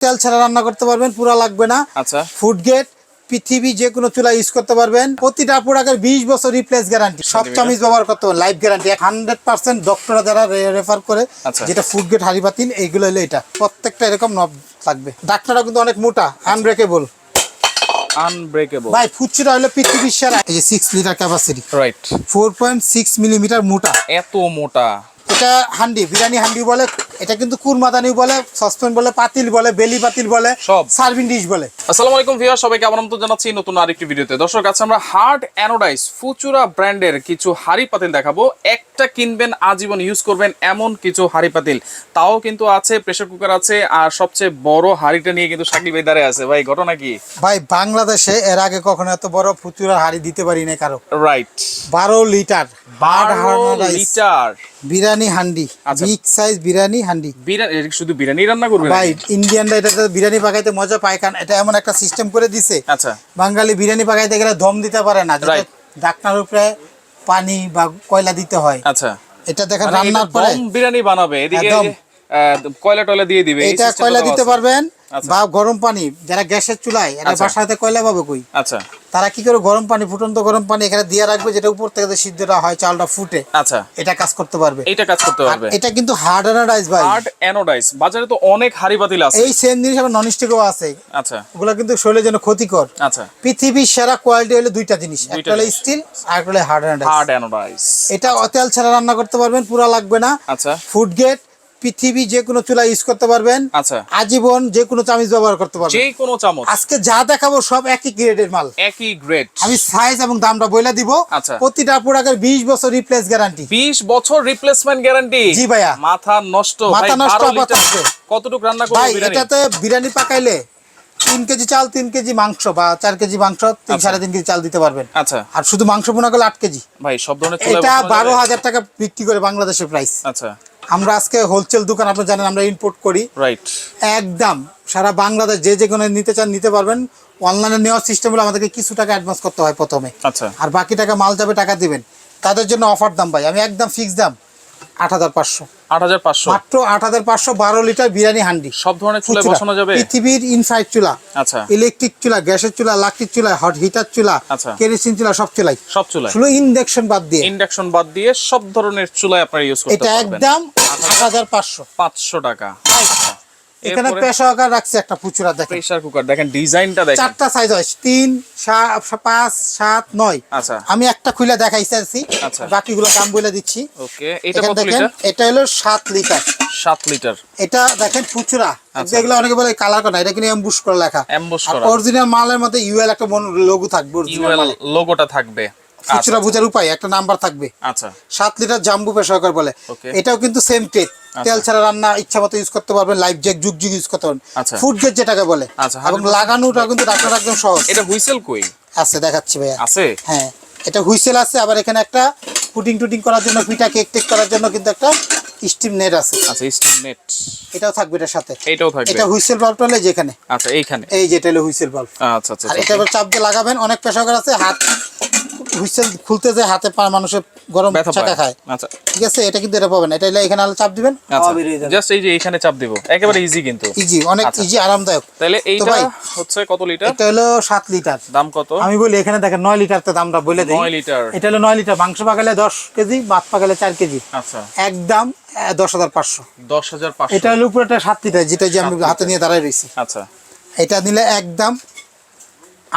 তেল ছাড়া রান্না করতে পারবেন পুরা লাগবে না। আচ্ছা। ফুড গেট পৃথিবী যে কোনো চুলা ইউজ করতে পারবেন। প্রতিটা প্রোডাক্টের বিশ বছর রিপ্লেস গ্যারান্টি সব চামিচ ব্যবহার করতে পারবেন লাইফ গ্যারান্টি হান্ড্রেড পার্সেন্ট ডক্টররা যারা রেফার করে আচ্ছা। যেটা ফুড গেট হাড়ি বাতিল এইগুলো হলো এটা। প্রত্যেকটা এরকম নব থাকবে ডাক্তাররা কিন্তু অনেক মোটা আনব্রেকেবল আনব্রেকেবল ভাই ফুচুরা হলো পৃথিবীর সেরা। এই যে six litre capacity right four point six millimetre মোটা। এত মোটা। এটা হান্ডি বিরিয়ানি হান্ডি বলে এটা কিন্তু কুরমাদানি বলে সসপেন বলে পাতিল বলে বেলি পাতিল বলে সব। সার্ভিং ডিশ বলে। আসসালামু আলাইকুম ভিউয়ার সবাইকে আমন্ত্রণ জানাচ্ছি নতুন আরেকটি ভিডিওতে। দর্শক আজকে আমরা হার্ড অ্যানোডাইজ ফুচুরা ব্র্যান্ডের কিছু হাড়ি পাতিল দেখাবো। একটা কিনবেন আজীবন ইউজ করবেন এমন কিছু হাড়ি পাতিল। তাও কিন্তু আছে প্রেসার কুকার আছে আর সবচেয়ে বড় হাড়িটা নিয়ে কিন্তু শাকিল ভাই দাঁড়িয়ে আছে। ভাই ঘটনা কি? ভাই বাংলাদেশে এর আগে কখনো এত বড় ফুচুরা হাড়ি দিতে পারি না কারও। রাইট বারো লিটার। বারো লিটার। বিরিয়ানি হান্ডি আচ্ছা। বিগ সাইজ বিরিয়ানি হান্ডি। বিরিয়ানি শুধু বিরিয়ানি রান্না করবেন ভাই ইন্ডিয়ানরা এটাতে বিরিয়ানি পাকাইতে মজা পায় কারণ এটা এমন একটা সিস্টেম করে দিছে। আচ্ছা। বাঙালি বিরিয়ানি পাকাইতে গেলে দম দিতে পারে না. ডাকনার উপরে পানি বা কয়লা দিতে হয়। আচ্ছা। এটা দেখেন মানে রান্নার পরে। বিরিয়ানি বানাবে এদিকে একদম। কয়লা টয়লা দিয়ে দিবে এটা কয়লা দিতে পারবেন আচ্ছা। বা গরম পানি যারা গ্যাসের চুলায় এটা। বাসাতে কয়লা পাবে কই? আচ্ছা। তারা কি করে গরম পানি ফুটন্ত গরম পানি এখানে দিয়ে রাখবে যেটা উপর থেকে সিদ্ধটা হয় চালটা ফুটে আচ্ছা। এটা কাজ করতে পারবে। এইটা কাজ করতে পারবে। এটা কিন্তু হার্ড অ্যানাডাইজ ভাই। হার্ড অ্যানোডাইজ বাজারে তো অনেক হাড়ি পাতিল আছে। এই সেম জিনিস আবার নন স্টিকও আছে। আচ্ছা। ওগুলো কিন্তু শরীরের জন্য ক্ষতিকর। আচ্ছা। পৃথিবীর সেরা কোয়ালিটি হলো দুইটা জিনিস একটা হলো স্টিল আর একটা হলো হার্ড অ্যানাডাইজ হার্ড অ্যানোডাইজ এটা অতেল ছাড়া রান্না করতে পারবেন পুরা লাগবে না। আচ্ছা। ফুড গেট পৃথিবী যে কোনো চুলা ইউজ করতে পারবেন। আচ্ছা। আজীবন যে কোনো চামিচ ব্যবহার করতে পারবেন। যে কোনো চামচ। আজকে যা দেখাবো সব একই গ্রেডের মাল। একই গ্রেড আমি সাইজ এবং দামটা বইলা দিব। আচ্ছা। প্রতিটা প্রোডাক্টের বিশ বছর রিপ্লেস গ্যারান্টি 20 বছর রিপ্লেসমেন্ট গ্যারান্টি জি ভাইয়া। মাথা নষ্ট। মাথা নষ্ট 12 আবার লিটার। থাকবে। কতটুকু রান্না করব ভাই এটাতে বিরিয়ানি পাকাইলে তিন কেজি চাল তিন কেজি মাংস বা চার কেজি মাংস তিন আচ্ছা। সাড়ে তিন কেজি চাল দিতে পারবেন। আচ্ছা। আর শুধু মাংস বোনা করলে আট কেজি। ভাই সব ধরনের এটা বারো হাজার টাকা বিক্রি করে বাংলাদেশের প্রাইস আচ্ছা। আমরা আজকে হোলসেল দোকান আপনি জানেন আমরা ইম্পোর্ট করি। রাইট একদম সারা বাংলাদেশ যে যে কোনো নিতে চান নিতে পারবেন। অনলাইনে নেওয়ার সিস্টেম হলো আমাদেরকে কিছু টাকা অ্যাডভান্স করতে হয় প্রথমে। আচ্ছা। আর বাকি টাকা মাল যাবে টাকা দিবেন। তাদের জন্য অফার দাম ভাই আমি একদম ফিক্স দাম আট হাজার পাঁচশো। 8500 মাত্র আট হাজার পাঁচশো বারো লিটার বিরিয়ানি হান্ডি। সব ধরনের চুলা। বসানো যাবে? পৃথিবীর ইনসাইড চুলা। আচ্ছা। ইলেকট্রিক চুলা গ্যাসের চুলা লাকড়ির চুলা হট হিটার চুলা আচ্ছা। কেরোসিন চুলা সব চুলাই। সব চুলা শুধু ইন্ডাকশন বাদ দিয়ে। ইন্ডাকশন বাদ দিয়ে সব ধরনের চুলায় আপনারা ইউজ করতে এটা একদম আট হাজার পাঁচশো। 500 টাকা। এখানে? পেশা আকার রাখছে একটা পুচুরা দেখেন। প্রেসার কুকার দেখেন ডিজাইনটা দেখেন। চারটা সাইজ হয় তিন সা- পাঁচ সাত নয়। আচ্ছা। আমি একটা খুলে দেখাইছি আচ্ছা। বাকিগুলো দাম বলে দিচ্ছি। ওকে এটা কত দেখেন লিটার? এটা হলো সাত লিটার। 7 লিটার। এটা দেখেন ফুচুরা। আচ্ছা। এগুলো অনেকে বলে কালার করা এটা কিন্তু এমবুশ করে লেখা। করা। অরিজিনাল মালের মধ্যে ইউএল একটা লোগো থাকবে লোগোটা থাকবে। ফুচুরা বোঝার উপায় একটা নাম্বার থাকবে। আচ্ছা। সাত লিটার জাম্বু পেশাকার বলে। এটাও কিন্তু সেম টেট তেল ছাড়া রান্না ইচ্ছা মতো ইউজ করতে পারবেন লাইফ জ্যাক যুগ যুগ ইউজ করতে পারবেন। আচ্ছা। ফুড গেট যেটাকে বলে। আচ্ছা, এবং 100% লাগানোটা কিন্তু ডাক্তার একদম সহজ। এটা হুইসেল কই? আছে দেখাচ্ছি ভাইয়া। আছে? হ্যাঁ এটা হুইসেল আছে আবার এখানে একটা পুটিং টুটিং করার জন্য পিঠা কেক টেক করার জন্য কিন্তু একটা স্টিম নেট আছে। আচ্ছা স্টিম নেট। এটাও থাকবে এটার সাথে। এটাও থাকবে? এটা হুইসেল বাল্বটা হলে যেখানে। আচ্ছা এইখানে? এই যেটা হলো হুইসেল বাল্ব আচ্ছা আচ্ছা আর এটা চাপ দিয়ে লাগাবেন অনেক পেশাকার আছে হাত হুইসেল খুলতে যায় হাতে পা মানুষের গরম ব্যথা চাকা খায়। আচ্ছা। ঠিক আছে এটা কিন্তু এটা পাবেন না। এটা এখানে আলো চাপ দিবেন? আচ্ছা। জাস্ট এই যে এইখানে চাপ দিব। একেবারে ইজি কিন্তু। ইজি অনেক আচ্ছা। ইজি আরামদায়ক। তাহলে এইটা হচ্ছে কত লিটার এটা হলো সাত লিটার দাম কত? আমি বলি এখানে দেখেন নয় লিটার তো দামটা বলে দিই। 9 লিটার এটা হলো নয় লিটার মাংস পাকালে দশ কেজি মাছ পাকালে চার কেজি। আচ্ছা। একদম দশ হাজার পাঁচশো। 10500 এটা হলো উপরে একটা সাত লিটার যেটা যে আমি হাতে নিয়ে দাঁড়াই রয়েছি। আচ্ছা। এটা নিলে একদম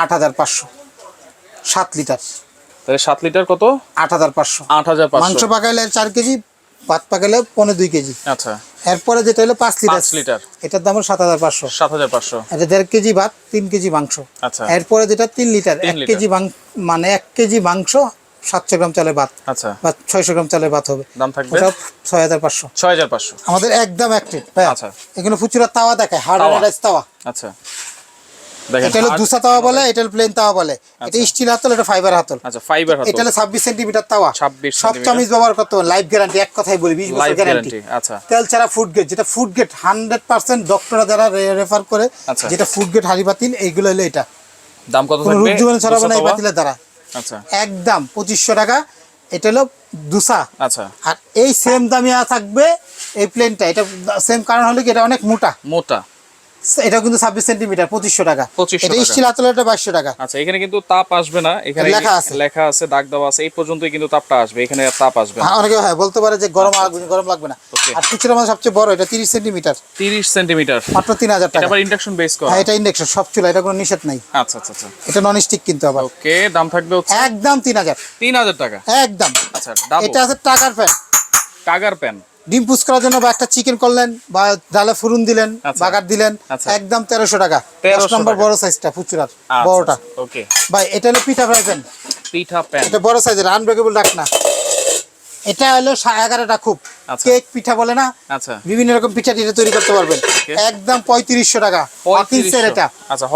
আট হাজার পাঁচশো। সাত লিটার তাহলে 7 লিটার কত? আট হাজার পাঁচশো। 8500 মাংস পাকাইলে চার কেজি ভাত পাকাইলে পনেরো দুই কেজি। আচ্ছা। এরপরে যেটা হলো পাঁচ লিটার। লিটার। এটার দাম হলো সাত হাজার পাঁচশো। 7500 এটা দেড় কেজি ভাত তিন কেজি মাংস। আচ্ছা। এরপরে যেটা তিন লিটার এক কেজি মানে এক কেজি মাংস সাতশো গ্রাম চালের ভাত। আচ্ছা। বা ছয়শো গ্রাম চালের ভাত হবে। দাম থাকবে? ওটা ছয় হাজার পাঁচশো। 6500 আমাদের একদম অ্যাক্টিভ আচ্ছা। এখানে ফুচুরা তাওয়া দেখায় হার্ড। রাইস তাওয়া। আচ্ছা। এটা হলো দুসা তাওয়া বলে এটা প্লেন তাওয়া বলে। এটা স্টিল হাতল এটা ফাইবার হাতল। আচ্ছা ফাইবার হাত এটা হলো ছাব্বিশ সেন্টিমিটার তাওয়া। 26 সব সেন্টিমিটার। ব্যবহার করতে লাইফ গ্যারান্টি এক কথাই বলি বিশ বছর গ্যারান্টি গ্যারান্টি আচ্ছা। তেল ছাড়া ফুড গেট যেটা ফুড গেট হান্ড্রেড পার্সেন্ট ডক্টররা যারা রেফার করে আচ্ছা। যেটা ফুড হাড়ি বাতিল এইগুলো হলো এটা। দাম কত থাকবে? রূপ জীবনে ছড়াবে না এই বাতিলের দ্বারা। আচ্ছা। একদম পঁচিশশো টাকা। এটা হলো দুসা। আচ্ছা। আর এই সেম দামে থাকবে এই প্লেনটা এটা সেম কারণ হলো কি এটা অনেক মোটা। মোটা। এটা কিন্তু ছাব্বিশ সেন্টিমিটার পঁচিশশো টাকা। 2500 এটা। স্টিল হাতল এটা বাইশশো টাকা। আচ্ছা এখানে কিন্তু তাপ আসবে না। এখানে লেখা আছে। লেখা আছে দাগ দেওয়া আছে এই পর্যন্তই কিন্তু তাপটা আসবে এখানে আর তাপ আসবে না। হ্যাঁ, অনেকে হ্যাঁ বলতে পারে যে গরম লাগবে গরম লাগবে না। আর খুচরা মানে সবচেয়ে বড় এটা তিরিশ সেন্টিমিটার। তিরিশ সেন্টিমিটার। মাত্র তিন হাজার এটা টাকা আবার ইন্ডাকশন বেস করা। হ্যাঁ এটা ইন্ডাকশন সব চুলা এটা কোনো নিষেধ নাই। আচ্ছা আচ্ছা আচ্ছা। এটা নন স্টিক কিন্তু আবার। ওকে দাম থাকবে হচ্ছে? একদম তিন হাজার। তিন হাজার টাকা। একদম। আচ্ছা এটা আছে টাকার প্যান টাকার প্যান ডিম পুষ করার জন্য বা একটা চিকেন করলেন বা ডালে ফুরুন দিলেন আচ্ছা। বাগার দিলেন আচ্ছা। একদম তেরোশো টাকা। 1300 দশ নম্বর বড় সাইজটা ফুচুরার আচ্ছা, বড়টা। ওকে। ভাই এটা হলো pitha fry pan. Pitha pan. এটা বড় সাইজের আনব্রেকেবল ডাক না। এটা হলো এগারোটা খুব। কেক পিঠা বলে না? আচ্ছা। বিভিন্ন রকম পিঠা টিঠা তৈরি করতে পারবেন। একদম পঁয়ত্রিশশো টাকা। হকিন্সের এটা। আচ্ছা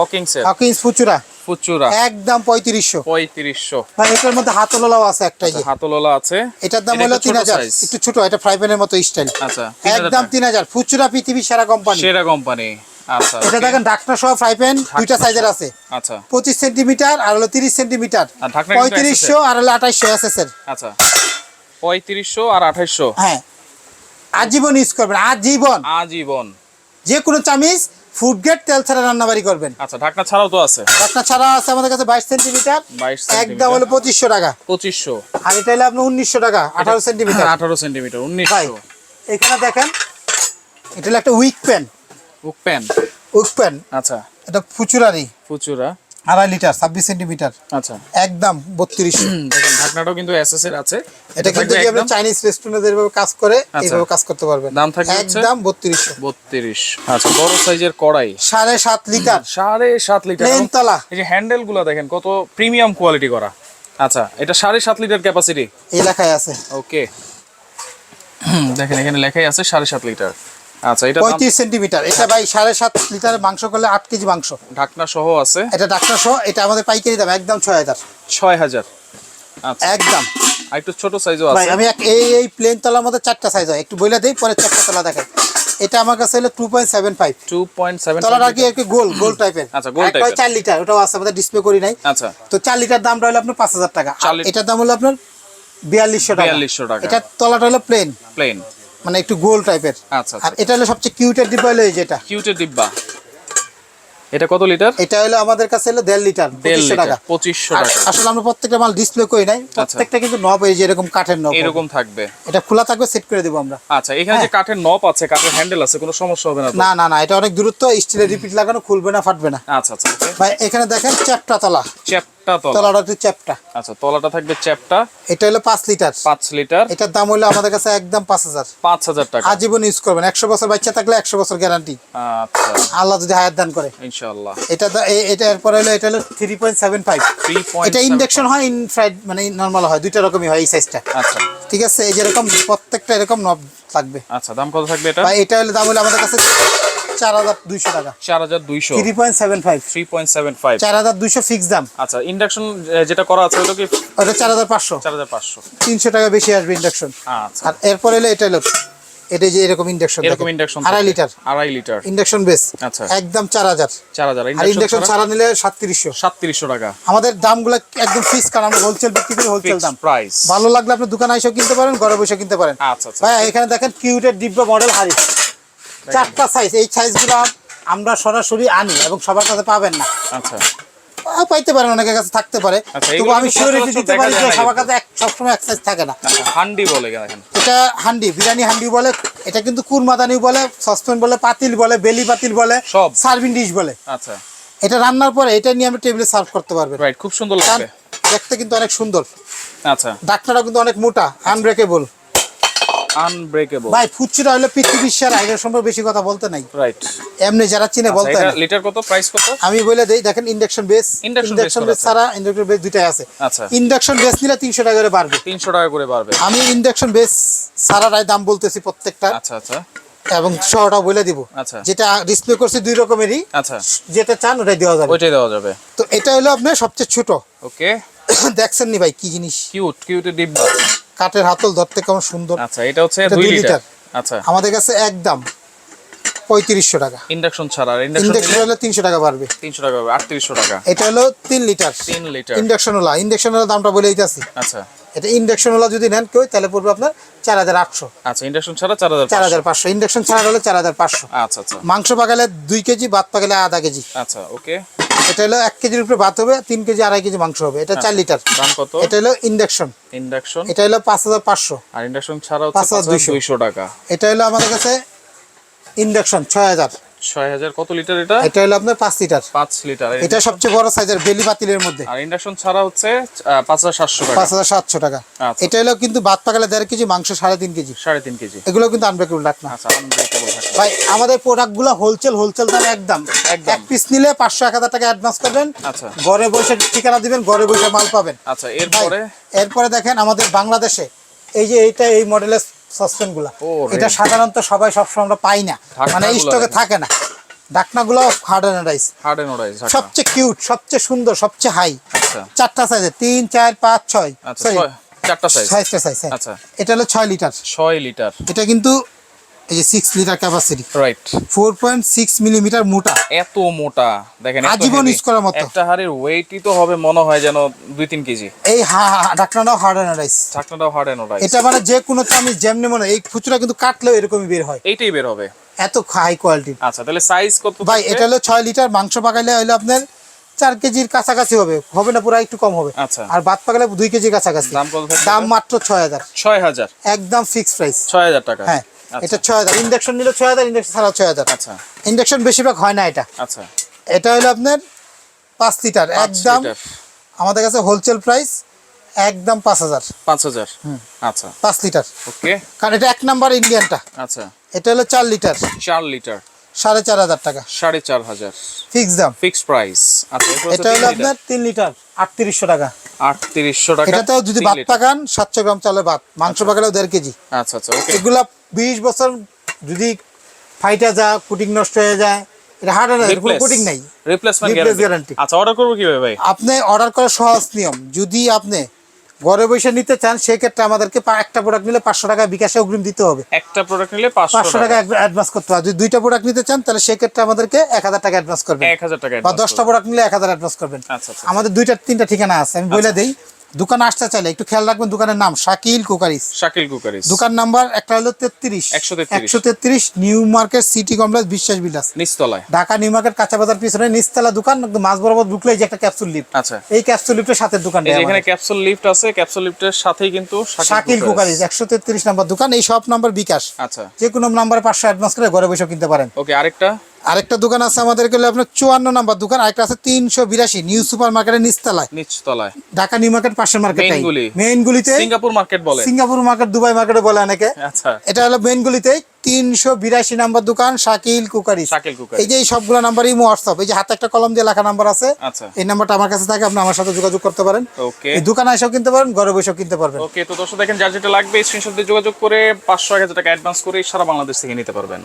ফুচুরা। ফুচুরা। একদম পঁয়ত্রিশশো। পঁয়ত্রিশশো। ভাই এটার মধ্যে হাতলাও আছে একটা যে হাতলোলা আছে। এটার দাম এটা হলো তিন হাজার। একটু ছোট এটা ফ্রাই প্যানের মতো স্টাইল আচ্ছা একদম তিন হাজার। ফুচুরা পৃথিবীর সেরা কোম্পানি সেরা কোম্পানি আচ্ছা এটা দেখেন সহ ফ্রাই প্যান দুইটা সাইজের আছে। আচ্ছা। পঁচিশ সেন্টিমিটার আর হলো তিরিশ সেন্টিমিটার পঁয়ত্রিশশো আর হলো আঠাইশশো এস এর আচ্ছা। পঁয়ত্রিশশো আর আঠাইশশো। হ্যাঁ। আজীবন ইউজ করবেন আজীবন। আজীবন। যে কোনো চামিজ ফুড গ্রেড তেল ছাড়া রান্নাবাড়ি করবেন। আচ্ছা ঢাকনা ছাড়াও তো আছে। ঢাকনা ছাড়া আছে আমাদের কাছে বাইশ সেন্টিমিটার 22 একদম হলো পঁচিশশো টাকা। পঁচিশশো। আর এটা হলো আপনি উনিশশো টাকা আঠারো সেন্টিমিটার। আঠারো সেন্টিমিটার ভাই উনিশশো এখানে দেখেন এটা হলো একটা উইক প্যান বুক প্যান উইক প্যান আচ্ছা। এটা ফুচুরারি ফুচুরা। আড়াই লিটার ছাব্বিশ সেন্টিমিটার। আচ্ছা। একদম বত্রিশশো হুম, দেখেন ঢাকনাটাও কিন্তু এসএস এর আছে। এটা কিন্তু আপনি চাইনিজ রেস্টুরেন্টে যেভাবে কাজ করে আচ্ছা। এইভাবে কাজ করতে পারবেন। দাম থাকবে একদম বত্রিশশো বত্রিশ। আচ্ছা বড় সাইজের কড়াই। সাড়ে সাত লিটার। সাড়ে সাত লিটার। তলা এই যে হ্যান্ডেলগুলো দেখেন কত প্রিমিয়াম কোয়ালিটি করা। আচ্ছা এটা সাড়ে সাত লিটার ক্যাপাসিটি এই লেখায় আছে। ওকে দেখেন এখানে লেখাই আছে সাড়ে সাত লিটার। আচ্ছা এটা দাম পঁয়ত্রিশ সেন্টিমিটার। এটা ভাই সাড়ে সাত লিটারের মাংস করলে আট কেজি মাংস। ঢাকনা সহ আছে। এটা ডাক্তার সহ এটা আমাদের পাইকারি দাম একদম ছয় হাজার। আচ্ছা। একদম। আর একটু ছোট সাইজও ভাই আমি এই এই প্লেন তলার মধ্যে চারটা সাইজ হয়। একটু বইলে দিই পরে চারটা তলা দেখাই। এটা আমার কাছে হলো two point seven five two point seven তলাটা আর কি কি গোল গোল টাইপের আচ্ছা, গোল এর। চার লিটার ওটাও আছে আমাদের ডিসপ্লে করি নাই। আচ্ছা। তো চার লিটার দামটা হলো আপনার পাঁচ হাজার টাকা। এটার দাম হলো আপনার বিয়াল্লিশশো টাকা। 4200 টাকা। এটা তলাটা হলো প্লেন প্লেন মানে একটু গোল টাইপের। আচ্ছা আর এটা হলো সবচেয়ে কিউটের ডিব্বা হলো এই যেটা কিউটের ডিব্বা। এটা কত লিটার? এটা হলো আমাদের কাছে হলো দেড় লিটার পঁচিশশো টাকা। পঁচিশশো টাকা। আসলে আমরা প্রত্যেকটা মাল ডিসপ্লে করি নাই প্রত্যেকটা কিন্তু নব এই যে এরকম কাঠের নব এরকম থাকবে। এটা খোলা থাকবে সেট করে দেবো আমরা। আচ্ছা এখানে যে কাঠের নব আছে কাঠের হ্যান্ডেল আছে কোনো সমস্যা হবে না না না না এটা অনেক দূরত্ব স্টিলের রিপিট লাগানো খুলবে না ফাটবে না। আচ্ছা আচ্ছা ভাই এখানে দেখেন চ্যাপটা তলা। চ্যাপটা তলা। তলাটা চ্যাপটা। আচ্ছা তলাটা থাকবে চ্যাপটা। এটা হলো পাঁচ লিটার। পাঁচ লিটার। এটার দাম হলো আমাদের কাছে একদম পাঁচ হাজার। পাঁচ হাজার টাকা। আজীবন ইউজ করবেন। একশো বছর বাচ্চা থাকলে একশো বছর গ্যারান্টি আচ্ছা। আল্লাহ যদি হায়াত দান করে। ইনশাআল্লাহ। এটা এটা এরপরে হলো এটা হলো three point seven five three point এটা ইন্ডাকশন হয় ইনফ্রাইড মানে নরমাল হয়। দুইটা রকমই হয় এই সাইজটা আচ্ছা। ঠিক আছে? এই যেরকম প্রত্যেকটা এরকম নব থাকবে আচ্ছা দাম কত থাকবে এটা? বা এটা হলো দাম হলো আমাদের কাছে চার হাজার দুইশো টাকা। চার হাজার দুইশো। Three point seven five. Three point seven five. চার হাজার দুইশো ফিক্স দাম। আচ্ছা ইন্ডাকশন যেটা করা আছে ওটা কি ওটা চার হাজার পাঁচশো। চার হাজার পাঁচশো। তিনশো টাকা বেশি আসবে ইন্ডাকশন আচ্ছা। আর এরপরে হলো এটা হলো এটা যে এরকম ইন্ডাকশন এরকম ইন্ডাকশন আড়াই লিটার আড়াই লিটার ইন্ডাকশন বেস আচ্ছা। একদম চার হাজার। চার হাজার। আর ইন্ডাকশন ছাড়া নিলে সাতত্রিশশো। সাতত্রিশশো টাকা। আমাদের দামগুলো একদম ফিক্স কারণ আমরা হোলসেল বিক্রি করি হোলসেল দাম। প্রাইস ভালো লাগলে আপনি দোকানে এসেও কিনতে পারেন ঘরে বসে কিনতে পারেন। আচ্ছা আচ্ছা। ভাই এখানে দেখেন কিউটের দিব্য মডেল হাড়ি চারটা সাইজ এই সাইজগুলো আমরা সরাসরি আনি এবং সবার কাছে পাবেন না। আচ্ছা। পাইতে পারেন অনেকের কাছে থাকতে পারে। আচ্ছা, তবু আমি দিতে পারি যে সবার কাছে এক সবসময় এক সাইজ থাকে না। আচ্ছা হান্ডি বলে এটা হান্ডি বিরিয়ানি হান্ডি বলে এটা কিন্তু কুরমাদানি বলে সসপ্যান বলে পাতিল বলে বেলি পাতিল বলে সব। সার্ভিং ডিশ বলে। আচ্ছা। এটা রান্নার পরে এটা নিয়ে আমি টেবিলে সার্ভ করতে পারবেন। রাইট খুব সুন্দর লাগবে। দেখতে কিন্তু অনেক সুন্দর। আচ্ছা। ডাক্তাররা কিন্তু অনেক মোটা আনব্রেকেবল আনব্রেকেবল ভাই ফুচুরা হলে পৃথিবীর সেরা এটার সম্পর্কে বেশি কথা বলতে নাই। রাইট এমনি যারা চিনে বলতে না। লিটার কত? প্রাইস কত? আমি বলে দেই দেখেন ইন্ডাকশন বেস ইন্ডাকশন বেস। ছাড়া ইন্ডাকশন বেস দুইটাই আছে। আচ্ছা। ইন্ডাকশন বেস নিলে তিনশো টাকা করে বাড়বে। তিনশো টাকা করে বাড়বে। আমি ইন্ডাকশন বেস ছাড়াটাই দাম বলতেছি প্রত্যেকটা। আচ্ছা আচ্ছা। এবং শহরটা বলে দিব। আচ্ছা। যেটা ডিসপ্লে করছি দুই রকমেরই। আচ্ছা। যেটা চান ওটাই দেওয়া যাবে। ওইটাই দেওয়া যাবে। তো এটা হলো আপনার সবচেয়ে ছোট। ওকে দেখছেন নি ভাই কি জিনিস? কিউট কিউটের ডিব্বা কাঠের হাতল ধরতে কেমন সুন্দর। আচ্ছা এটা হচ্ছে এটা দুই দুই লিটার। লিটার। আচ্ছা। আমাদের কাছে একদম পঁয়ত্রিশশো টাকা। ইন্ডাকশন ছাড়া ইন্ডাকশন হলে তিনশো টাকা পারবে তিনশো টাকা হবে আটত্রিশশো টাকা। এটা হলো তিন লিটার। তিন লিটার। ইন্ডাকশন ওলা ইন্ডাকশন ওলা দামটা বলে দিতেছি। আচ্ছা। এটা ইন্ডাকশন ওলা যদি নেন কেউ তাহলে পড়বে আপনার চার হাজার আটশো। আচ্ছা ইন্ডাকশন ছাড়া চার হাজার চার হাজার পাঁচশো। ইন্ডাকশন ছাড়া হলে চার হাজার পাঁচশো। আচ্ছা আচ্ছা। মাংস পাকালে দুই কেজি ভাত পাকালে আধা কেজি। আচ্ছা ওকে। এটা হলো এক কেজির উপরে ভাত হবে তিন কেজি আড়াই কেজি মাংস হবে। এটা চার লিটার। দাম কত? এটা হলো ইন্ডাকশন। ইন্ডাকশন? এটা হলো পাঁচ হাজার পাঁচশো। আর ইন্ডাকশন ছাড়া পাঁচ হাজার। দুইশো টাকা। এটা হলো আমাদের কাছে ইন্ডাকশন ছয় হাজার। ছয় হাজার কত লিটার এটা? এটা হলো আপনার পাঁচ লিটার। পাঁচ লিটার এটা সবচেয়ে বড় সাইজের বেলি পাতিলের মধ্যে। আর ইন্ডাকশন ছাড়া হচ্ছে পাঁচ হাজার সাতশো টাকা। পাঁচ হাজার সাতশো টাকা। আচ্ছা। এটা হলো কিন্তু ভাত পাকালে দেড় কেজি মাংস সাড়ে তিন কেজি। সাড়ে তিন কেজি। এগুলো কিন্তু আনব্রেকেবল না। আচ্ছা ভাই আমাদের প্রোডাক্টগুলো হোলসেল হোলসেল দাম একদম। একদম। এক পিস নিলে পাঁচশো এক হাজার টাকা অ্যাডভান্স করবেন। আচ্ছা। ঘরে বসে ঠিকানা দিবেন ঘরে বসে মাল পাবেন। আচ্ছা এরপরে? এরপরে দেখেন আমাদের বাংলাদেশে এই যে এইটা এই মডেলের সাসপেনগুলা এটা সাধারণত সবাই সবসময় আমরা পাই না। মানে স্টকে থাকে না। ডাকনাগুলো hard rice hard and rice সবচেয়ে কিউট সবচেয়ে সুন্দর সবচেয়ে হাই আচ্ছা। চারটা সাইজে তিন চার পাঁচ ছয়। আচ্ছা সরি চারটা সাইজ সাইজটা সাইজ আচ্ছা। এটা হলো ছয় লিটার ছয় লিটার এটা কিন্তু এই যে six litre capacity right four point six millimetre মোটা। এত মোটা। দেখেন আজীবন use করার মতো। একটা হাড়ির ওয়েটই তো হবে মনে হয় যেন দুই তিন কেজি। এই ডাকনাটাও হার্ড রাইস ঢাকনাটাও হার্ড এন্ড রাইস এটা মানে যে কোনো চামি যেমনি মনে হয়, এই খুচরা কিন্তু কাটলেও এরকমই বের হয়। এইটাই বের হবে। এত হাই কোয়ালিটির আচ্ছা তাহলে সাইজ কত ভাই এটা হলো ছয় লিটার মাংস পাকাইলে হলো আপনার চার কেজির কাছাকাছি হবে। হবে না পুরো একটু কম হবে। আচ্ছা। আর ভাত পাকালে দুই কেজির কাছাকাছি। দাম মাত্র ছয় হাজার। ছয় হাজার। একদম ফিক্স প্রাইস ছয় হাজার টাকা। হ্যাঁ। এটা ছয় হাজার। ইন্ডাকশন নিলে ছয় হাজার ইন্ডাকশন ছাড়া ছয় হাজার। আচ্ছা। ইন্ডাকশন বেশিরভাগ হয় না এটা। আচ্ছা। এটা হলো আপনার পাঁচ লিটার। একদম আমাদের কাছে হোলসেল প্রাইস একদম পাঁচ হাজার। পাঁচ হাজার? আচ্ছা। পাঁচ লিটার। ওকে কারণ এটা এক নাম্বার ইন্ডিয়ানটা আচ্ছা। এটা হলো চার লিটার। চার লিটার। সাড়ে চার হাজার টাকা। সাড়ে চার হাজার। ফিক্স দাম। ফিক্স প্রাইস আচ্ছা এটা হলো আপনার তিন লিটার আটত্রিশশো টাকা। আটত্রিশশো টাকা এটাতেও যদি ভাত পাকান সাতশো গ্রাম চালের ভাত মাংস পাকালেও দেড় কেজি। আচ্ছা আচ্ছা এগুলা বিশ বছর যদি ফাইটা যা কুটিং নষ্ট হয়ে যায় এটা হার্ড কুটিং নাই। রিপ্লেসমেন্ট গ্যারান্টি আচ্ছা অর্ডার করব কীভাবে ভাই? আপনি অর্ডার করার সহজ নিয়ম যদি আপনি ঘরে বসে নিতে চান সেক্ষেত্রে আমাদেরকে একটা প্রোডাক্ট নিলে পাঁচশো টাকা বিকাশে অগ্রিম দিতে হবে। একটা প্রোডাক্ট নিলে পাঁচশো টাকা। অ্যাডভান্স করতে হবে। যদি দুইটা প্রোডাক্ট নিতে চান তাহলে সেক্ষেত্রে আমাদেরকে এক হাজার টাকা অ্যাডভান্স করবেন। এক হাজার টাকা বা দশটা প্রোডাক্ট নিলে এক হাজার অ্যাডভান্স করবেন। আচ্ছা আচ্ছা আমাদের দুইটা তিনটা ঠিকানা আছে আমি বলে দেই। দোকানে আসতে চাইলে একটু খেয়াল রাখবেন দোকানের নাম শাকিল কুকারিস। শাকিল কুকারিস। দোকান নাম্বার একটা হলো তেত্রিশ। একশো তেত্রিশ। নিউ মার্কেট সিটি কমপ্লেক্স বিশ্বাস বিলাস। নিচতলায়। ঢাকা নিউ মার্কেট কাঁচা বাজার পিছনে নিচতলা দোকান মাছ বরাবর ঢুকলে এই যে একটা ক্যাপসুল লিফট আচ্ছা। এই ক্যাপসুল লিফটের সাথে দোকান এখানে ক্যাপসুল লিফট আছে ক্যাপসুল লিফটের সাথেই কিন্তু শাকিল কুকারিস। একশো তেত্রিশ নাম্বার দোকান এই সব নাম্বার বিকাশ। আচ্ছা। যে কোনো নাম্বারে পাঁচশো অ্যাডভান্স করে ঘরে বসে কিনতে পারেন। ওকে আরেকটা। আরেকটা দোকান আছে আমাদের গেলে আপনার চুয়ান্ন নাম্বার দোকান আরেকটা আছে তিনশো বিরাশি নিউ সুপার মার্কেটের নিচতলায়। নিচতলায়। ঢাকা নিউ মার্কেট পাশের মার্কেট মেইন গুলিতে সিঙ্গাপুর মার্কেট বলে। সিঙ্গাপুর মার্কেট দুবাই মার্কেটে বলে অনেকে। আচ্ছা। এটা হলো মেইন গুলিতে তিনশো বিরাশি নাম্বার দোকান শাকিল কুকারি শাকিল কুকারিস। এই যে এই সবগুলো নাম্বার ইমো হোয়াটসঅ্যাপ এই যে হাতে একটা কলম দিয়ে লেখা নাম্বার আছে। আচ্ছা। এই নাম্বারটা আমার কাছে থাকে আপনি আমার সাথে যোগাযোগ করতে পারেন। ওকে এই দোকানে এসেও কিনতে পারেন ঘরে বসেও কিনতে পারবেন। ওকে তো দর্শক দেখেন যার যেটা লাগবে স্ক্রিনশট দিয়ে যোগাযোগ করে পাঁচশো এক হাজার টাকা অ্যাডভান্স করে সারা বাংলাদেশ থেকে নিতে পারবেন।